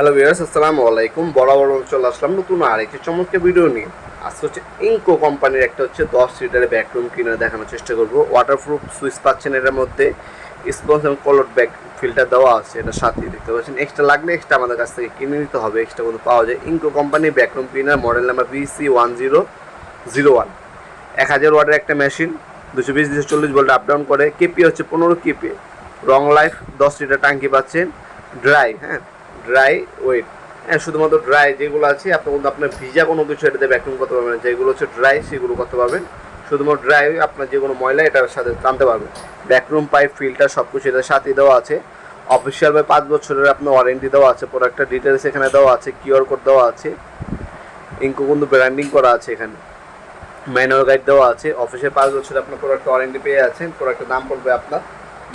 Hello viewers আসসালামু আলাইকুম। বরাবর চলে আসলাম নতুন আর একটি চমৎকার ভিডিও নিয়ে। আজকে হচ্ছে ইনকো কোম্পানির একটা হচ্ছে দশ লিটারের ব্যাকরুম কিনে দেখানোর চেষ্টা করব। ওয়াটারপ্রুফ সুইচ পাচ্ছেন এটার মধ্যে। স্পঞ্জ এবং কলর ব্যাক ফিল্টার দেওয়া আছে এটা সাথে, দেখতে পাচ্ছেন? এক্সট্রা লাগলে এক্সট্রা আমাদের কাছ থেকে কিনে নিতে হবে। এক্সট্রা কোনো পাওয়া যায়। ইনকো কোম্পানির vacuum cleaner model number BC one zero zero one এক হাজার ওয়াটের একটা মেশিন দুশো বিশ, দুশো চল্লিশ ভোল্ট আপ ডাউন করে। কেপি হচ্ছে পনেরো কেপি রং লাইফ দশ লিটার ট্যাঙ্কি পাচ্ছেন। ড্রাই হ্যাঁ? ড্রাই ওয়েট হ্যাঁ শুধুমাত্র ড্রাই যেগুলো আছে আপনি কিন্তু আপনার ভিজা কোনো কিছু এটাতে ভ্যাকুম করতে পারবেন না। যেগুলো হচ্ছে ড্রাই সেগুলো করতে পারবেন। শুধুমাত্র ড্রাই আপনার যে কোনো ময়লা এটার সাথে টানতে পারবেন। ব্যাকরুম পাইপ ফিল্টার সব কিছু এটার সাথেই দেওয়া আছে। অফিসিয়াল ভাবে পাঁচ বছরের আপনার ওয়ারেন্টি দেওয়া আছে। প্রোডাক্টের ডিটেলস এখানে দেওয়া আছে। কিউআর কোড দেওয়া আছে। ইঙ্কো কিন্তু ব্র্যান্ডিং করা আছে এখানে। ম্যানুয়াল গাইড দেওয়া আছে। অফিসে পাঁচ বছর আপনার প্রোডাক্ট ওয়ারেন্টি পেয়ে আছেন। প্রোডাক্টের দাম পড়বে আপনার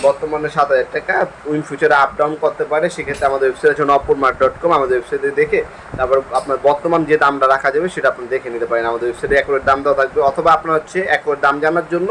বর্তমানে সাত হাজার টাকা। উইন ফিউচারে আপ ডাউন করতে পারে, সেক্ষেত্রে আমাদের ওয়েবসাইট আছে নপুর মার্ট ডট কম আমাদের ওয়েবসাইটে দেখে তারপর আপনার বর্তমান যে দামটা রাখা যাবে সেটা আপনি দেখে নিতে পারেন। আমাদের ওয়েবসাইটে একরের দাম দেওয়া থাকবে, অথবা আপনার হচ্ছে একরের দাম জানার জন্য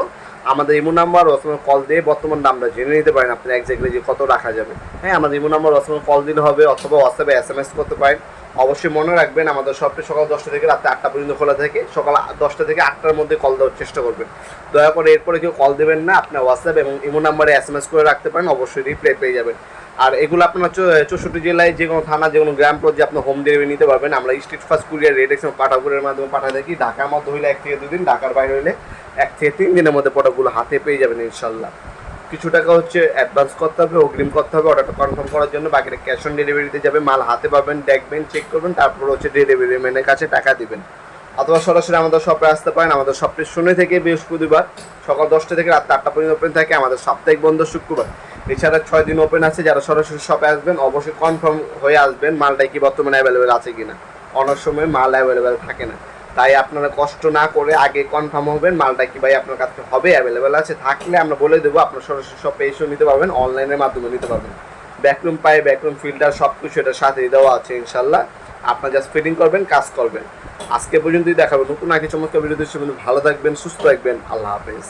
আমাদের ইমো নাম্বার অথবা কল দিয়ে বর্তমান দামটা জেনে নিতে পারেন। আপনি একজাক্টলি যে কত রাখা যাবে। হ্যাঁ আমাদের ইমো নাম্বার অথবা কল দিলে হবে, অথবা হোয়াটসঅ্যাপে এস এম এস করতে পারেন। অবশ্যই মনে রাখবেন, আমাদের শপটি সকাল দশটা থেকে রাত্রে আটটা পর্যন্ত খোলা থাকে। সকাল দশটা থেকে আটটার মধ্যে কল দেওয়ার চেষ্টা করবেন। দয়া করে এরপরে কেউ কল দেবেন না, আপনার হোয়াটসঅ্যাপ এবং ইমো নাম্বারে এস এম এস করে রাখতে পারেন, অবশ্যই রিপ্লাই পেয়ে যাবেন। আর এগুলো আপনার চৌষট্টি জেলায় যে কোনো থানা, যে কোনো গ্রাম পর্যায়ে আপনি হোম ডেলিভারি নিতে পারবেন। আমরা Steadfast courier RedX পাঠাপুরের মাধ্যমে পাঠিয়ে থাকি। ঢাকার মধ্যে হইলে এক থেকে দুদিন ঢাকার বাইরে হইলে এক থেকে তিন দিনের মধ্যে পটাগুলো হাতে পেয়ে যাবেন ইনশাল্লাহ। কিছু টাকা হচ্ছে অ্যাডভান্স করতে হবে, অগ্রিম করতে হবে অর্ডারটা কনফার্ম করার জন্য। বাকিটা ক্যাশ অন ডেলিভারিতে যাবে, মাল হাতে পাবেন, দেখবেন চেক করবেন, তারপর হচ্ছে ডেলিভারি ম্যানের কাছে টাকা দিবেন। অথবা সরাসরি আমাদের শপে আসতে পারেন। আমাদের শপটি শূন্য থেকে বৃহস্পতিবার সকাল দশটা থেকে রাত আটটা পর্যন্ত ওপেন থাকে। আমাদের সাপ্তাহিক বন্ধ শুক্রবার। এছাড়া ছয় দিন ওপেন আছে। যারা সরাসরি শপে আসবেন, অবশ্যই কনফার্ম হয়ে আসবেন মালটা কি বর্তমানে অ্যাভেলেবেল আছে কিনা। অনেক সময় মাল অ্যাভেলেবেল থাকে না। তাই আপনারা কষ্ট না করে আগে কনফার্ম হবেন মালটা কি ভাই আপনার কাছে হবে অ্যাভেলেবেল আছে। থাকলে আমরা বলে দেবো, আপনার সরাসরি সব এসেও নিতে পারবেন অনলাইনের মাধ্যমে নিতে পারবেন। ব্যাকরুম পাই ব্যাকরুম ফিল্টার সব কিছু এটার সাথেই দেওয়া আছে ইনশাল্লাহ আপনার জাস্ট ফিটিং করবেন, কাজ করবেন। আজকে পর্যন্তই দেখাবো। নতুন আগে চমৎকার ভিডিও দেখছি ভালো থাকবেন, সুস্থ থাকবেন। আল্লাহ হাফেজ।